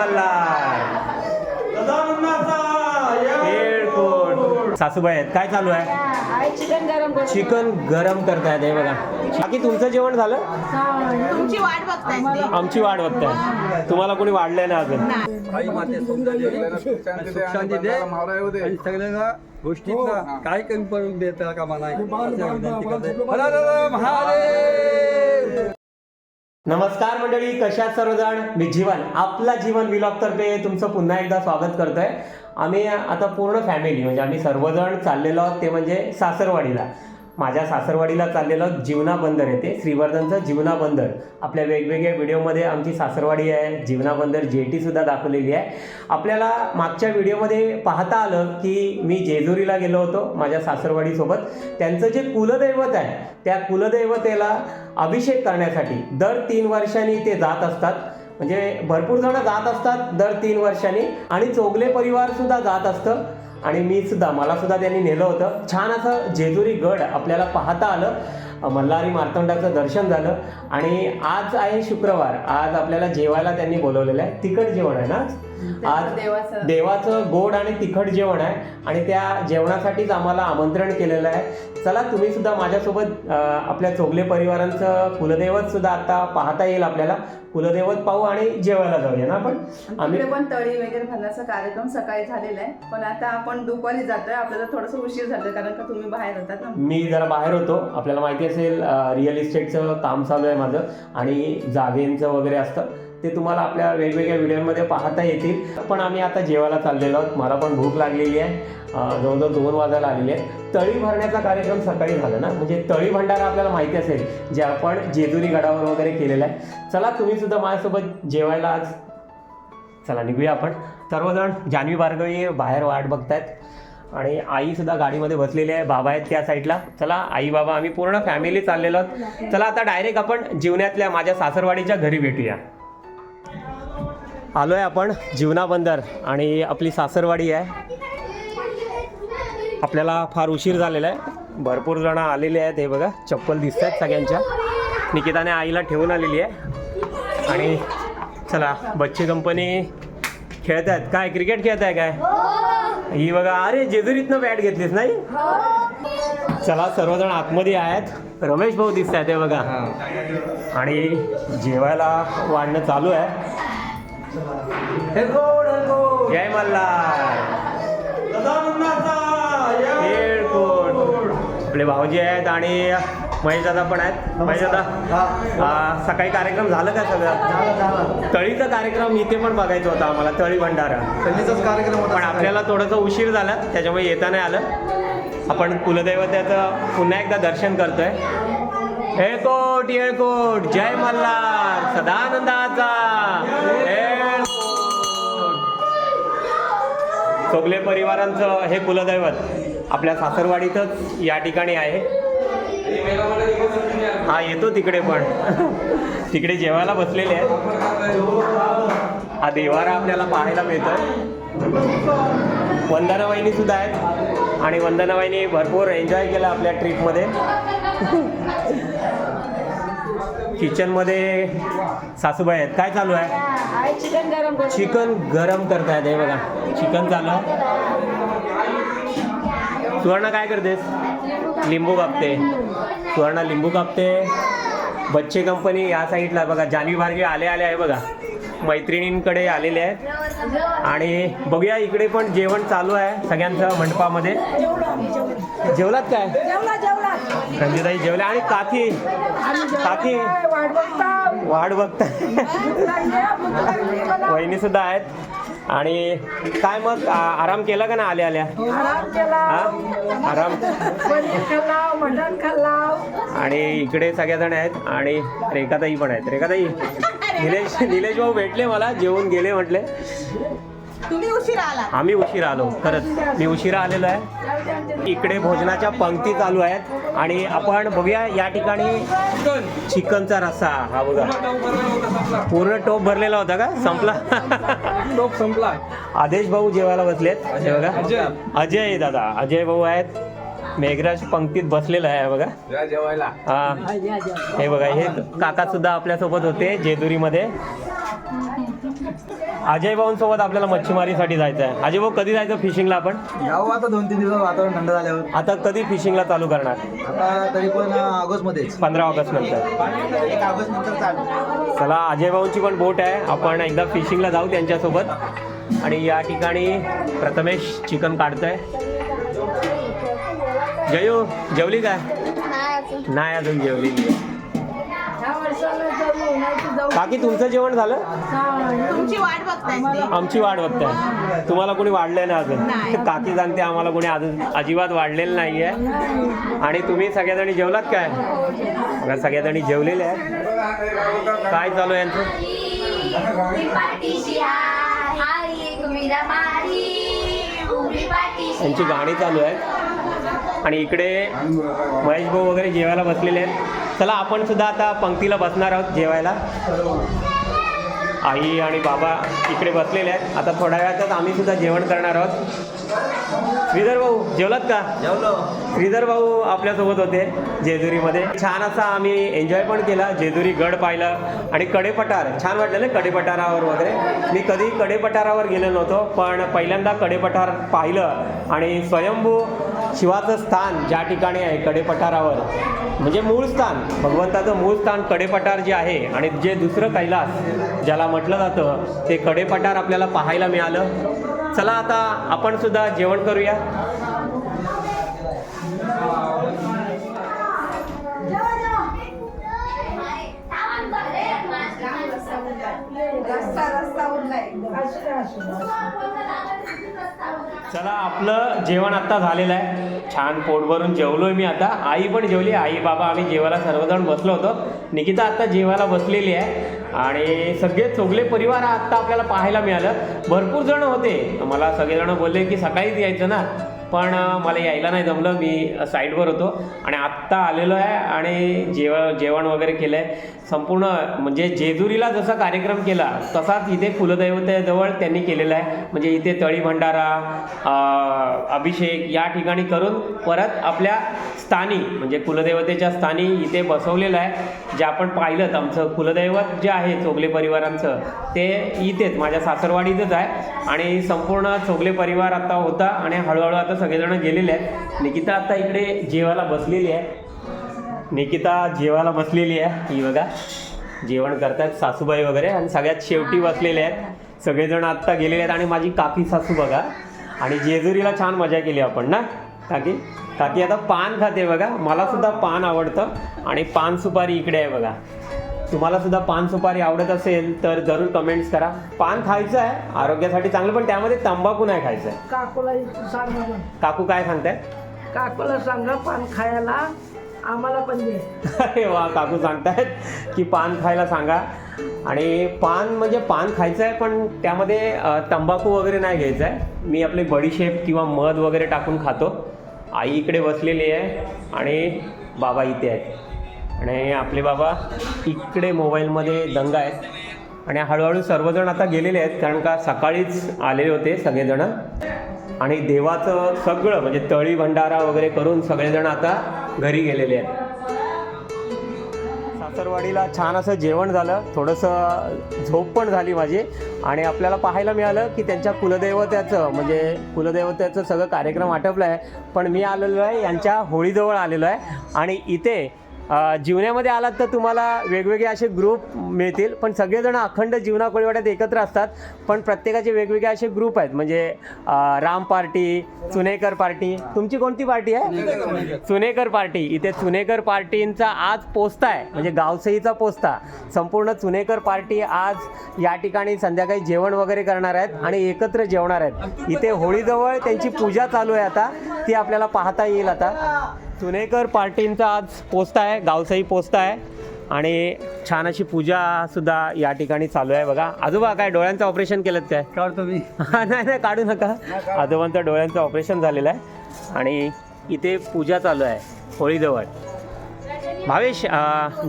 मल्हार सासूबाई आहेत काय चालू आहे? आई चिकन गरम चिकन गरम करतायत हे बघा. बाकी तुमचं जेवण झालं? तुमची वाट बघताय. ते. आमची वाट बघताय. तुम्हाला कोणी वाढलंय ना अजून? सगळ्यांना गोष्टीतला काय कमी पडून देता कामा नाही नमस्कार मंडळी कशा सर्वजण? मी जीवन आपला जीवन विलॉग तर्फे तुमचं पुन्हा एकदा स्वागत करतोय. आम्ही आता पूर्ण फॅमिली म्हणजे आम्ही सर्वजण चाललेलो आहोत ते म्हणजे सासरवाडीला. माझ्या सासरवाडीला चाललेलं जीवना बंदर येते श्रीवर्धनचं जीवना बंदर. आपल्या वेगवेगळ्या व्हिडिओमध्ये आमची सासरवाडी आहे. जीवना बंदर जेटीसुद्धा दाखवलेली आहे. आपल्याला मागच्या व्हिडिओमध्ये पाहता आलं की मी जेजुरीला गेलो होतो माझ्या सासरवाडीसोबत. त्यांचं जे कुलदैवत आहे त्या कुलदैवतेला अभिषेक करण्यासाठी दर तीन वर्षांनी ते जात असतात. म्हणजे भरपूर जण जात असतात दर तीन वर्षांनी. आणि चोगले परिवारसुद्धा जात असतं. आणि मी सुद्धा मला सुद्धा त्यांनी नेलं होतं. छान असं जेजुरी गड आपल्याला पाहता आलं. मल्हारी मार्तंडाचं दर्शन झालं. आणि आज आहे शुक्रवार. आज आपल्याला जेवायला त्यांनी बोलवलेलं आहे. तिखट जेवण आहे ना आज? देवाचं. देवाचं गोड आणि तिखट जेवण आहे. आणि त्या जेवणासाठीच आम्हाला आमंत्रण केलेलं आहे. चला तुम्ही सुद्धा माझ्यासोबत आपल्या चोगले परिवारांचं कुलदैवत सुद्धा आता पाहता येईल आपल्याला. कुलदैवत पाहू आणि जेवायला जाऊया ना आपण? आम्ही पण तळी वगैरे भरण्याचा कार्यक्रम सकाळी झालेला आहे. पण आता आपण दुपारी जातोय. आपल्याला थोडस उशीर झालं कारण का तुम्ही बाहेर होतात ना? मी जरा बाहेर होतो. आपल्याला माहिती असेल रिअल इस्टेटचं काम चालू आहे माझं आणि जागेंचं वगैरे असतं ते तुम्हाला आपल्या वेगवेगळ्या व्हिडिओमध्ये पाहता येतील. पण आम्ही आता जेवायला चाललेलो आहोत. मला पण भूक लागलेली आहे. जवळजवळ दोन वाजायला आलेली आहे. तळी भरण्याचा कार्यक्रम सकाळी झाला ना? म्हणजे तळी भंडारा आपल्याला माहिती असेल जे आपण जेजुरी गडावर वगैरे केलेलं आहे. चला तुम्ही सुद्धा माझ्यासोबत जेवायला आज चला निघूया आपण. सर्वजण जान्हवी भार्गवी बाहेर वाट बघतायत. आणि आई सुद्धा गाडीमध्ये बसलेली आहे. बाबा आहेत त्या साईडला चला आई बाबा आम्ही पूर्ण फॅमिली चाललेलो आहोत. चला आता डायरेक्ट आपण जीवनातल्या माझ्या सासरवाडीच्या घरी भेटूया. आलो आहे आपण जीवना बंदर आणि आपली सासरवाडी आहे. आपल्याला फार उशीर झालेला आहे. भरपूर जण आलेले आहेत. हे बघा चप्पल दिसत आहेत सगळ्यांच्या. निकिताने आईला ठेवून आलेली आहे. आणि चला बच्ची कंपनी खेळत आहेत काय क्रिकेट खेळत आहे काय? ही बघा अरे जेजुरीतनं बॅट घेतलीस नाही? चला सर्वजण आतमध्ये आहेत. रमेश भाऊ दिसत आहेत हे बघा. आणि जेवायला वाढणं चालू आहे. जय मल्हार. येळकोट. आपले भाऊजी आहेत आणि महेश दादा पण आहेत. महेश दादा आ, सकाळी कार्यक्रम झालं का सगळं? तळीचा कार्यक्रम इथे पण बघायचा होता आम्हाला तळी भंडारा. त्यांनीचाच कार्यक्रम पण आपल्याला थोडंसं उशीर झाला त्याच्यामुळे येता नाही आलं. आपण कुलदैवत्याचं पुन्हा एकदा दर्शन करतोय. येळकोट येळकोट जय मल्हार सदानंदाचा. चोगले परिवारांचं हे कुलदैवत आपल्या सासरवाडीतच या ठिकाणी आहे. हा येतो तिकडे पण. तिकडे जेवायला बसलेले आहेत. हा देवारा आपल्याला पाहायला मिळतो वंदना वहिनी सुद्धा आहेत. आणि वंदना वहिनी भरपूर एन्जॉय केलं आपल्या ट्रीपमध्ये किचनमध्ये सासूबाई आहेत. काय चालू आहे? चिकन गरम चिकन गरम करतायत हे बघा. चिकन चालू आहे. सुवर्णा काय करतेस? लिंबू कापते. सुवर्णा लिंबू कापते. बच्चे कंपनी या साईडला बघा जान्हवी भार्गे आले आले आहे बघा. मैत्रिणींकडे आलेले आहेत. आणि बघूया इकडे पण जेवण चालू आहे सगळ्यांचं मंडपामध्ये. जेवलात काय? रंजिताई जेवल्या. आणि काकी? काकी? वाट बघता वहिनी सुद्धा आहेत. आणि काय मग आराम केला का ना आल्या आल्या? आराम केला. हा? आराम? आणि इकडे सगळेजण आहेत आणि रेखाताई पण आहेत. रेखाताई निलेश निलेश भाऊ भेटले मला जेवून गेले म्हटले. तुम्ही उशीर आला आम्ही उशिरा आलो खरंच. मी उशिरा आलेलो आहे. इकडे भोजनाच्या पंक्ती चालू आहेत आणि आपण बघूया या ठिकाणी चिकनचा रस्सा. हा बघा. पूर्ण टोप भरलेला होता का? संपला. टोप संपला. आदेश भाऊ जेवायला बसलेत. हे बघा. अजय. दादा. अजय भाऊ आहेत. मेघराज पंक्तीत बसलेला आहे बघा. या जेवायला. हा. हे बघा हे काका सुद्धा आपल्यासोबत होते जेजुरीमध्ये. अजय भाऊंसोबत आपल्याला मच्छीमारीसाठी जायचं आहे अजय भाऊ कधी जायचं फिशिंगला आपण? जाऊ आता दोन तीन दिवस वातावरण थंड झाल्यावर. आता कधी फिशिंगला चालू करणार? आता तरी पण ऑगस्ट मध्येच पंधरा ऑगस्ट नंतर. एक ऑगस्ट नंतर चालू. चला अजय भाऊंची पण बोट आहे. आपण एकदा फिशिंगला जाऊ त्यांच्यासोबत. आणि या ठिकाणी प्रथमेश चिकन काढतोय. जयू जेवली काय? नाही अजून. जेवलेली आहे. काकी तुमचं जेवण झालं? तुमची वाट बघताय आमची वाट बघताय. तुम्हाला कोणी वाढलंय ना अजून? काकी सांगते आम्हाला कोणी अजून अजिबात वाढलेलं नाहीये. आणि तुम्ही सगळ्याजणी जेवलात काय? सगळ्याजणी जेवलेले आहेत. काय चालू आहे यांचं? यांची गाणी चालू आहेत. आणि इकडे महेश भाऊ वगैरे जेवायला बसलेले आहेत. चला आपण सुद्धा आता पंक्तीला बसणार आहोत जेवायला. आई आणि बाबा इकडे बसलेले आहेत. आता थोड्या वेळातच आम्ही सुद्धा जेवण करणार आहोत. श्रीधर भाऊ जेवलात का? जेवलो. श्रीधर भाऊ आपल्यासोबत होते जेजुरीमध्ये. छान असा आम्ही एन्जॉय पण केला जेजुरी गड पाहिलं आणि कडेपठार. छान वाटलं ना कडेपठारावर वगैरे. मी कधी कडेपठारावर गेलो नव्हतो पण पहिल्यांदा कडेपठार पाहिलं आणि स्वयंभू शिवाचं स्थान ज्या ठिकाणी आहे कडेपठारावर. म्हणजे मूळ स्थान. भगवंताचं मूळ स्थान कडेपठार जे आहे आणि जे दुसरं कैलास ज्याला म्हटलं जातं ते कडेपठार आपल्याला पाहायला मिळालं. चला आता आपण सुद्धा जेवण करूया. रस्ता रस्ता उरलाय चला आपलं जेवण आता झालेलं आहे. छान पोट भरून जेवलोय मी आता. आई पण जेवली. आई बाबा आम्ही जेवायला सर्वजण बसलो होतो. निकिता आता जेवायला बसलेली आहे. आणि सगळे चोगले परिवार आत्ता आपल्याला पाहायला मिळालं. भरपूर जण होते. मला सगळेजण बोलले की सकाळीच यायचं ना? पण मला यायला नाही जमलं. मी साईडवर होतो. आणि आत्ता आलेलो आहे आणि जेव जेवण वगैरे केलं आहे संपूर्ण म्हणजे जेजुरीला जसा कार्यक्रम केला तसाच इथे कुलदैवतेजवळ त्यांनी केलेला आहे. म्हणजे इथे तळी भंडारा अभिषेक या ठिकाणी करून परत आपल्या स्थानी म्हणजे कुलदेवतेच्या स्थानी इथे बसवलेलं आहे. जे आपण पाहिलं आमचं कुलदैवत जे आहे चोगले परिवारांचं ते इथेच माझ्या सासरवाडीतच आहे. आणि संपूर्ण चोगले परिवार आता होता आणि हळूहळू आता सगळेजण गेलेले आहेत. निकिता आता इकडे जेवायला बसलेली आहे. निकिता जेवायला बसलेली आहे. ही बघा जेवण करतायत सासूबाई वगैरे आणि सगळ्यात शेवटी बसलेले आहेत. सगळेजण आत्ता गेलेले आहेत आणि माझी काकी सासू बघा. आणि जेजुरीला छान मजा केली आपण ना? काकी? काकी आता पान खाते बघा. मला सुद्धा पान आवडतं. आणि पान सुपारी इकडे आहे बघा. तुम्हाला सुद्धा पान सुपारी आवडत असेल तर जरूर कमेंट्स करा. पान खायचं आहे आरोग्यासाठी चांगलं पण त्यामध्ये तंबाखू नाही खायचं. आहे काकूला सांगा काकू काय सांगताय? काकूला सांगा पान खायला आम्हाला पण दे. अरे वा काकू सांगतायत की पान खायला सांगा. आणि पान म्हणजे पान खायचं आहे पण त्यामध्ये अ, तंबाखू वगैरे नाही घ्यायचं आहे. मी आपले बडीशेप किंवा मध वगैरे टाकून खातो. आई इकडे बसलेली आहे आणि बाबा इथे आहेत. आणि आपले बाबा इकडे मोबाईलमध्ये दंग आहेत. आणि हळूहळू सर्वजण आता गेलेले आहेत कारण का सकाळीच आलेले होते सगळेजण. आणि देवाचं सगळं म्हणजे तळी भंडारा वगैरे करून सगळेजण आता घरी गेलेले आहेत. सासरवाडीला छान असं जेवण झालं थोडंसं झोप पण झाली माझी. आणि आपल्याला पाहायला मिळालं की त्यांच्या कुलदैवत्याचं म्हणजे कुलदैवत्याचं सगळं कार्यक्रम आटपलं आहे पण मी आलेलो आहे यांच्या होळीजवळ आलेलो आहे. आणि इथे जीवनामध्ये आलात तर तुम्हाला वेगवेगळे असे ग्रुप मिळतील. पण सगळेजण अखंड जीवना कोळीवाड्यात एकत्र असतात. पण प्रत्येकाचे वेगवेगळे असे ग्रुप आहेत. म्हणजे राम पार्टी चुनेकर पार्टी. तुमची कोणती पार्टी आहे? चुनेकर पार्टी. इथे चुनेकर पार्टींचा आज पोस्ता आहे. म्हणजे गावसईचा पोस्ता. संपूर्ण चुनेकर पार्टी आज या ठिकाणी संध्याकाळी जेवण वगैरे करणार आहेत आणि एकत्र जेवणार आहेत. इथे होळीजवळ त्यांची पूजा चालू आहे आता. ती आपल्याला पाहता येईल आता. चुनेकर पार्टींचा आज पोस्ता आहे गावसई पोस्ता आहे आणि छान अशी पूजा सुद्धा या ठिकाणी चालू आहे बघा. आजोबा काय डोळ्यांचं ऑपरेशन केलं काय? काढतो मी. नाही नाही काढू नका. आजोबांचं डोळ्यांचं ऑपरेशन झालेलं आहे आणि इथे पूजा चालू आहे होळीजवळ. भावेश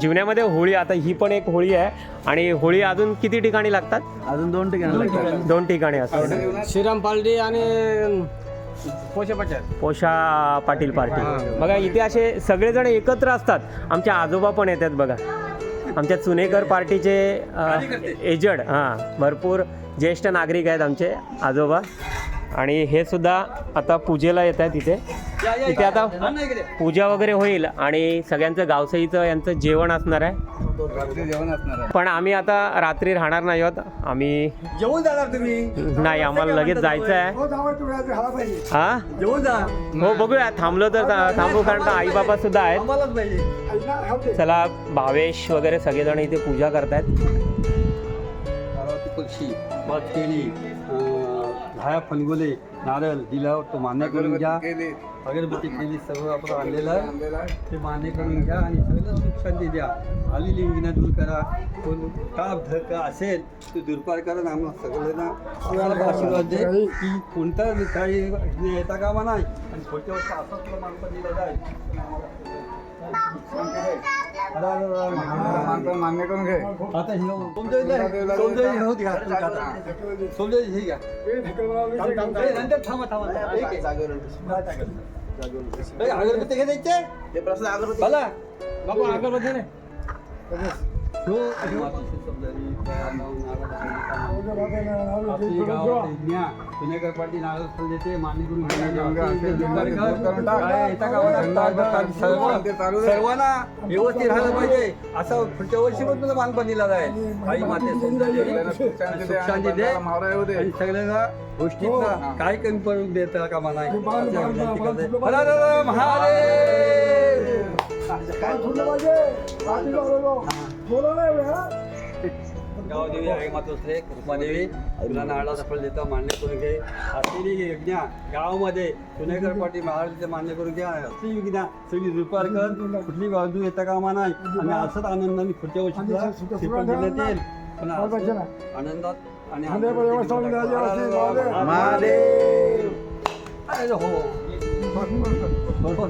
जीवनामध्ये होळी आता ही पण एक होळी आहे आणि होळी अजून किती ठिकाणी लागतात? अजून दोन ठिकाणी दोन ठिकाणी असतात. श्रीराम पालडी आणि पोषा पाटील. पार्टी. बघा इथे असे सगळेजण एकत्र असतात. आमचे आजोबा पण येतात बघा. आमच्या चुनेकर पार्टीचे. एजड हां भरपूर ज्येष्ठ नागरिक आहेत आमचे आजोबा. आणि हे सुद्धा आता पूजेला येत आहेत इथे. या, या, इथे आता. पूजा वगैरे होईल आणि सगळ्यांचं गावसईचं यांचं जेवण असणार आहे. रात्री जेवण असणार आहे. पण आम्ही आता रात्री राहणार नाही आहोत. आम्ही जेवून जाणार तुम्ही? नाही आम्हाला लगेच जायचं आहे हा जेवून जा. हो बघूया. थांबलो तर थांबू कारण का आई बाबा सुद्धा आहेत. चला भावेश वगैरे सगळेजण इथे पूजा करतायत. पक्षी दहा फणगोले नारळ दिला तो मान्य करून घ्या. अगरबत्ती केली सर्व आपण आणलेलं आहे. ते मान्य करून घ्या आणि सगळं सुख शांती द्या. आलेली विघ्न दूर करा. कोण ताप धक्का असेल तो दूरपार करा. आणि आम्हाला सगळ्यांना आशीर्वाद दे की कोणता काही येता कामा नाही. आणि पुढच्या वर्षी असाच तुला मानपण दिलं जाईल. मान्य करून घे आता हे. समजायला हे घ्या नंतर थांबा थांबा अगरबत्ती घे द्यायचे प्रश्न अगरबत्ती चला बाबू अगरबत्ती नाही हो, आपली गावात यज्ञ, पुणेकर देते मान्य करून. काय का सर्वांना व्यवस्थित राहिलं पाहिजे. असं पुढच्या वर्षी पण मानपण दिला जाईल आई माते शांती दे. आणि सगळ्यांना गोष्टीतला काय कमी पडून देता कामा नाही अशा विनंती करते. हर हर हर महादेव गावदेवी आई मातोश्री कृष्णादेवी तुला नारळाचं फळ देता मान्य करून घे. असलेली यज्ञ. गावामध्ये पुणेकर पाठी महाराष्ट्र मान्य करून घ्या. असली यज्ञ. सगळी दुपार कर. कुठली बाजू येता कामा नाही. आणि असंच आनंदाने पुढच्या वर्षी श्रीफळ देण्यात येईल. पण आनंदात आणि महादेव. अरे हो. बोल,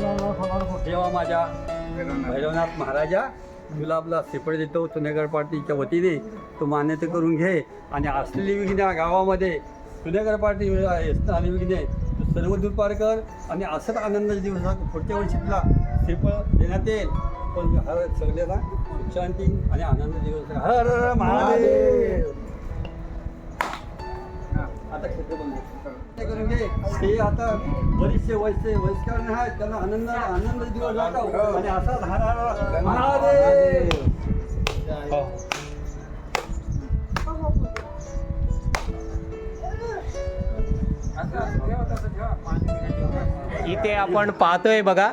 तेव्हा माझ्या भैरवनाथ महाराजा तुला आपला सेपरेट देतो सुनेगड पार्टीच्या वतीने. तो मान्यता करून घे. आणि असलेली विघ्न गावामध्ये सुनेगड पार्टी आणि विघ्ने तू सर्व दूर पार कर. आणि असंच आनंदाच्या दिवसात पुढच्या वर्षी तुला श्रीफळ देण्यात येईल. पण हर सगळ्याला शांती आणि आनंद दिवस. हर हर हर महादेव. आता क्षेत्र बंद नाट्य करून घे. हे आता बरेचसे वयसे वयस्कर आहेत त्यांना आनंद आनंद दिवस जातो. आणि असा हर महादेव! इथे आपण पाहतोय बघा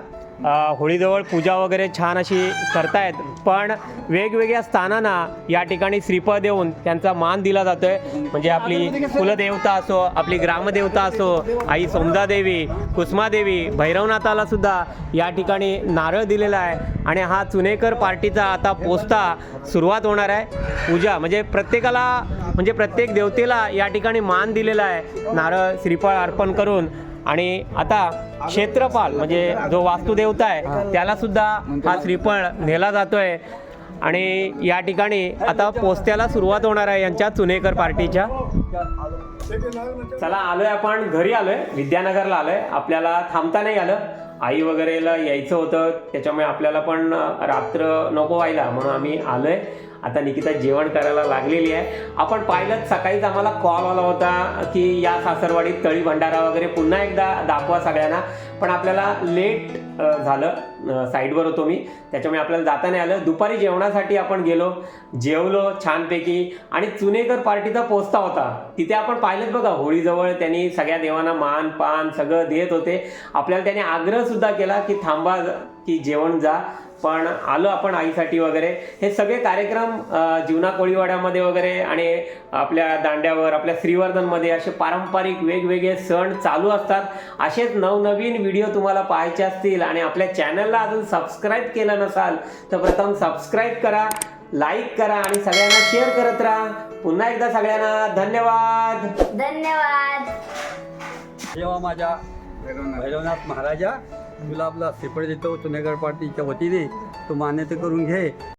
होळीजवळ पूजा वगैरे छान अशी करतायत. पण वेगवेगळ्या स्थानांना या ठिकाणी श्रीफळ देऊन त्यांचा मान दिला जातोय. म्हणजे आपली कुलदेवता असो आपली ग्रामदेवता असो आई सोमदादेवी कुसमादेवी भैरवनाथाला सुद्धा या ठिकाणी नारळ दिलेला आहे. आणि हा चुनेकर पार्टीचा आता पोस्ता सुरुवात होणार आहे. पूजा म्हणजे प्रत्येकाला म्हणजे प्रत्येक देवतेला या ठिकाणी मान दिलेला आहे. नारळ श्रीफळ अर्पण करून. आणि आता क्षेत्रपाल म्हणजे जो वास्तुदेवता आहे त्याला सुद्धा हा श्रीफळ नेला जातोय. आणि या ठिकाणी आता पोस्त्याला सुरुवात होणार आहे यांच्या चुनेकर पार्टीच्या. चला आलोय आपण. घरी आलोय. विद्यानगरला आलोय. आपल्याला थांबता नाही आलं. आई वगैरेला यायचं होतं. त्याच्यामुळे आपल्याला पण रात्र नको व्हायला. म्हणून आम्ही आलोय. आता निकिता जेवण करायला लागलेली आहे. आपण पाहिलं सकाळीच आम्हाला कॉल आला होता की या सासरवाडीत तळी भंडारा वगैरे पुन्हा एकदा दाखवा सगळ्यांना. पण आपल्याला लेट झालं. साईडवर होतो मी. त्याच्यामुळे आपल्याला जाता नाही आलं. दुपारी जेवणासाठी आपण गेलो. जेवलो छानपैकी. आणि चुनेकर पार्टीचा पोचता होता. तिथे आपण पाहिलंच बघा होळीजवळ त्यांनी सगळ्या देवांना मान पान सगळं देत होते. आपल्याला त्याने आग्रहसुद्धा केला की थांबा की जेवण जा. पण आलो आपण आईसाठी वगैरे. हे सगळे कार्यक्रम जीवना कोळीवाड्यामध्ये वगैरे आणि आपल्या दांड्यावर आपल्या श्रीवर्धनमध्ये असे पारंपरिक वेगवेगळे सण चालू असतात. असेच नवनवीन व्हिडिओ तुम्हाला पाहायचे असतील आणि आपल्या चॅनलला अजून सबस्क्राईब केलं नसाल तर प्रथम सबस्क्राईब करा लाईक करा आणि सगळ्यांना शेअर करत राहा. पुन्हा एकदा सगळ्यांना धन्यवाद. धन्यवाद. तेव्हा माझ्या भैरवनाथ. महाराजा तुला आपला सेपरेट देतो सुनेगड पार्टीच्या वतीने तो मान्यता करून घे.